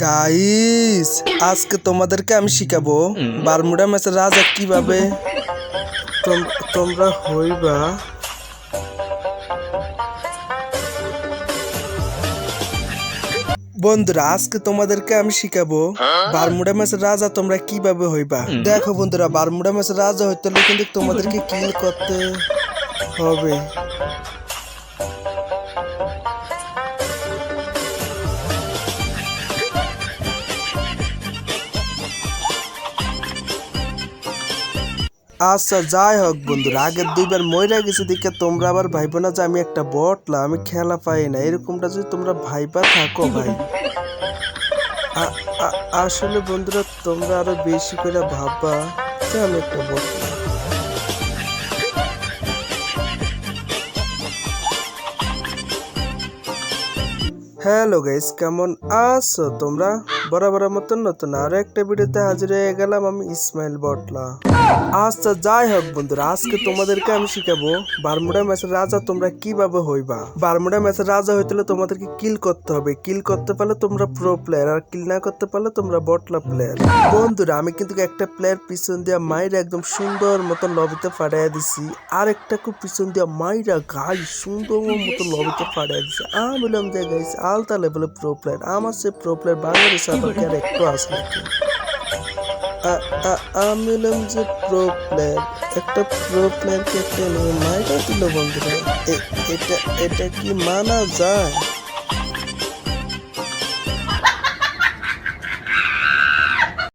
Guys আজকে তোমাদেরকে আমি শিখাবো বারমুডা ম্যাচের রাজা কীভাবে তোম- তোমরা হইবা। বন্ধুরা আজকে তোমাদেরকে আমি শিখাবো বারমুডা ম্যাচের রাজা তোমরা কীভাবে হইবা। দেখো বন্ধুরা বারমুডা ম্যাচের রাজা হইতে হলে কিন্তু তোমাদেরকে কিল করতে হবে। আচ্ছা যাই হোক বন্ধুরা, আগের দুইবার মইরা গেছে দেখে তোমরা আবার ভাইবো না যে আমি একটা বটলা, আমি খেলা পাই না। এরকমটা যদি তোমরা ভাইবা থাকো ভাই। আসলে বন্ধুরা, তোমরা আরও বেশি করে ভাববা যে আমি একটা বটলা। হ্যালো গাইস, কেমন আছো তোমরা? বরাবর মতন নতুন আর একটা ভিডিওতে হাজির হয়ে গেলাম আমি ইসমাইল বটলা। আচ্ছা যাই হোক বন্ধুরা, আজকে তোমাদেরকে আমি শিখাবো বারমুডা ম্যাচের রাজা তোমরা কীভাবে হইবা। বারমুডা ম্যাচের রাজা হইতে হলে তোমাদেরকে কিল করতে হবে। কিল করতে পারলে তোমরা প্রো প্লেয়ার আর কিল না করতে পারলে তোমরা বটলা প্লেয়ার বন্ধুরা, আমি কিন্তু একটা প্লেয়ার পিছন দিয়া মাইরা একদম সুন্দর মতো লবিতে ফাটাইয়া দিছি। আর একটা খুব পিছন দিয়া মাইরা গাই সুন্দর মতো লবিতে ফাটাইয়া দিছি। আমি বললাম যে গাইস আলতা লেভেলের প্রো প্লেয়ার আমার সে প্রো প্লেয়ার বাংলাদেশে আবার কি আর একটু আছে নাকি? আ- আ- আমি বললাম যে প্রো প্লেয়ার একটা প্রো প্লেয়ারকে একটা মাইটা দিল বন্ধুরা? এটা এটা কি মানা যায়?